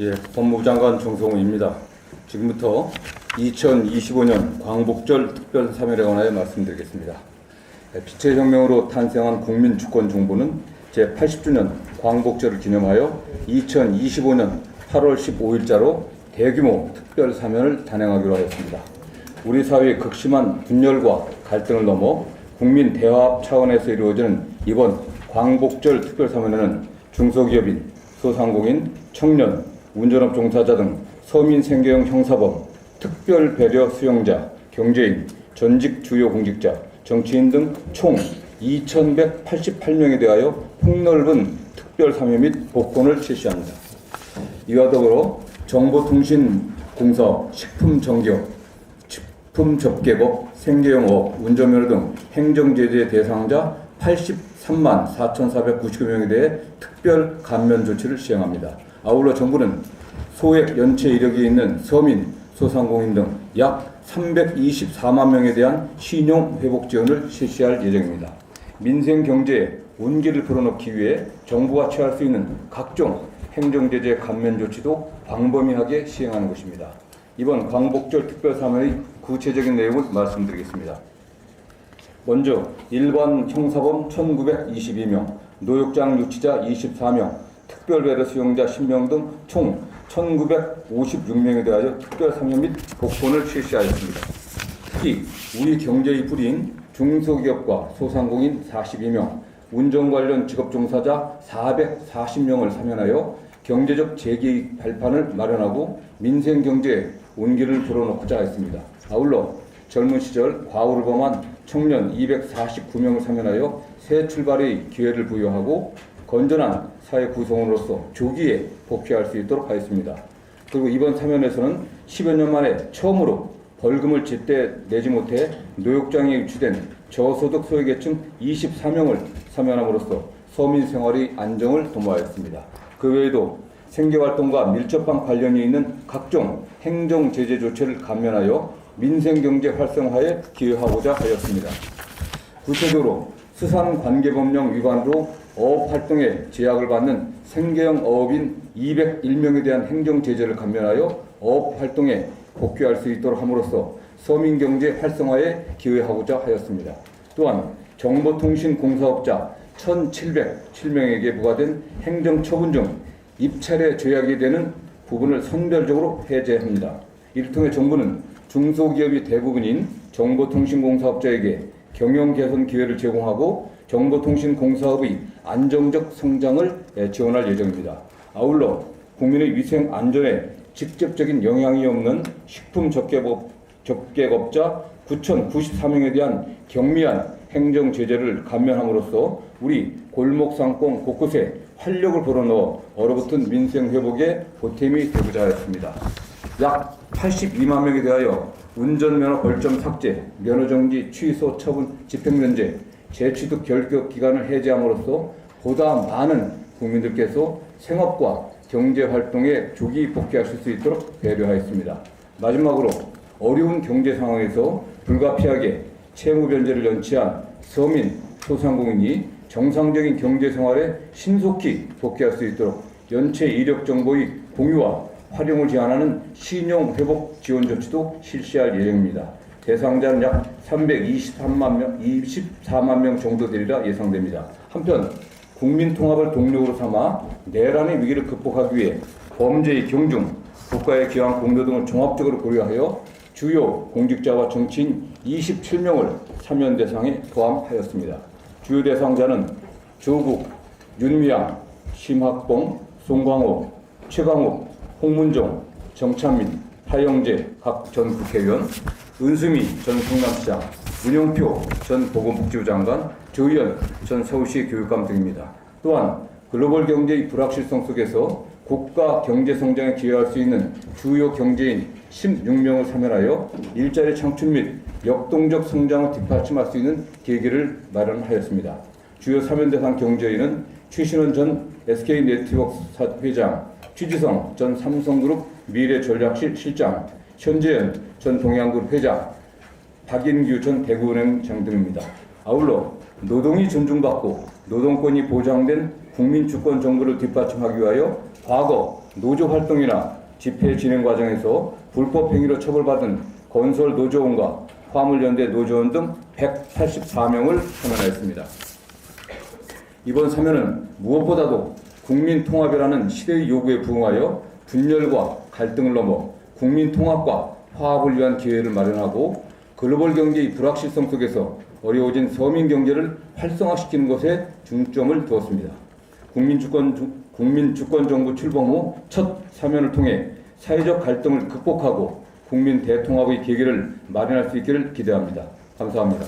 예, 법무부 장관 정성호입니다. 지금부터 2025년 광복절 특별 사면에 관하여 말씀드리겠습니다. 예, 빛의 혁명으로 탄생한 국민 주권 정부는 제80주년 광복절을 기념하여 2025년 8월 15일자로 대규모 특별 사면을 단행하기로 하였습니다. 우리 사회의 극심한 분열과 갈등을 넘어 국민 대화합 차원에서 이루어지는 이번 광복절 특별 사면에는 중소기업인, 소상공인, 청년, 운전업 종사자 등 서민 생계형 형사범, 특별 배려 수용자, 경제인, 전직 주요 공직자, 정치인 등 총 2,188명에 대하여 폭넓은 특별 사면 및 복권을 실시합니다. 이와 더불어 정보통신공사업, 식품정기업, 식품접객업, 생계영업, 운전면허 등 행정제재 대상자 83만 4,499명에 대해 특별 감면 조치를 시행합니다. 아울러 정부는 소액 연체 이력이 있는 서민, 소상공인 등 약 324만 명에 대한 신용 회복 지원을 실시할 예정입니다. 민생 경제에 운기를 불어넣기 위해 정부가 취할 수 있는 각종 행정제재 감면 조치도 광범위하게 시행하는 것입니다. 이번 광복절 특별사면의 구체적인 내용을 말씀드리겠습니다. 먼저 일반 형사범 1922명, 노역장 유치자 24명, 특별배려 수용자 10명 등 총 1956명에 대하여 특별 사면 및 복권을 실시하였습니다. 특히 우리 경제의 뿌리인 중소기업과 소상공인 42명, 운전 관련 직업 종사자 440명을 사면하여 경제적 재기 발판을 마련하고 민생 경제에 온기를 불어넣고자 했습니다. 아울러 젊은 시절 과오를 범한 청년 249명을 사면하여 새 출발의 기회를 부여하고 건전한 사회 구성원으로서 조기에 복귀할 수 있도록 하였습니다. 그리고 이번 사면에서는 10여 년 만에 처음으로 벌금을 제때 내지 못해 노역장에 유치된 저소득 소외계층 24명을 사면함으로써 서민 생활의 안정을 도모하였습니다. 그 외에도 생계활동과 밀접한 관련이 있는 각종 행정 제재 조치를 감면하여 민생경제 활성화에 기여하고자 하였습니다. 구체적으로 수산관계법령 위반으로 어업 활동에 제약을 받는 생계형 어업인 201명에 대한 행정 제재를 감면하여 어업 활동에 복귀할 수 있도록 함으로써 서민 경제 활성화에 기여하고자 하였습니다. 또한 정보통신공사업자 1,707명에게 부과된 행정처분 중 입찰에 제약이 되는 부분을 선별적으로 해제합니다. 이를 통해 정부는 중소기업이 대부분인 정보통신공사업자에게 경영 개선 기회를 제공하고 정보통신공사업의 안정적 성장을 예, 지원할 예정입니다. 아울러 국민의 위생 안전에 직접적인 영향이 없는 식품 접객업, 접객업자 9,094명에 대한 경미한 행정 제재를 감면함으로써 우리 골목 상권 곳곳에 활력을 불어넣어 얼어붙은 민생 회복에 보탬이 되고자 하였습니다. 약 82만 명에 대하여 운전면허 벌점 삭제, 면허정지 취소 처분 집행면제, 재취득 결격 기간을 해제함으로써 보다 많은 국민들께서 생업과 경제 활동에 조기 복귀하실 수 있도록 배려하였습니다. 마지막으로 어려운 경제 상황에서 불가피하게 채무 변제를 연치한 서민, 소상공인이 정상적인 경제 생활에 신속히 복귀할 수 있도록 연체 이력 정보의 공유와 활용을 제한하는 신용 회복 지원 조치도 실시할 예정입니다. 대상자는 약 323만 명, 24만 명 정도 되리라 예상됩니다. 한편 국민 통합을 동력으로 삼아 내란의 위기를 극복하기 위해 범죄의 경중, 국가의 기왕 공조 등을 종합적으로 고려하여 주요 공직자와 정치인 27명을 사면 대상에 포함하였습니다. 주요 대상자는 조국, 윤미향, 심학봉, 송광호, 최강욱, 홍문종, 정찬민, 하영재 각 전 국회의원, 은수미 전 성남시장, 문영표 전 보건복지부 장관, 조희연 전 서울시 교육감 등입니다. 또한 글로벌 경제의 불확실성 속에서 국가 경제 성장에 기여할 수 있는 주요 경제인 16명을 사면하여 일자리 창출 및 역동적 성장을 뒷받침할 수 있는 계기를 마련하였습니다. 주요 사면 대상 경제인은 최신원 전 SK 네트워크 회장, 최지성 전 삼성그룹 미래전략실 실장, 현재현 전 동양그룹 회장, 박인규 전 대구은행 장 등입니다. 아울러 노동이 존중받고 노동권이 보장된 국민주권 정부를 뒷받침하기 위하여 과거 노조 활동이나 집회 진행 과정에서 불법 행위로 처벌받은 건설 노조원과 화물연대 노조원 등 184명을 선언하였습니다. 이번 사면은 무엇보다도 국민 통합이라는 시대의 요구에 부응하여 분열과 갈등을 넘어 국민 통합과 화합을 위한 기회를 마련하고 글로벌 경제의 불확실성 속에서 어려워진 서민 경제를 활성화시키는 것에 중점을 두었습니다. 국민 주권 주- 국민 주권 정부 출범 후 첫 사면을 통해 사회적 갈등을 극복하고 국민 대통합의 계기를 마련할 수 있기를 기대합니다. 감사합니다.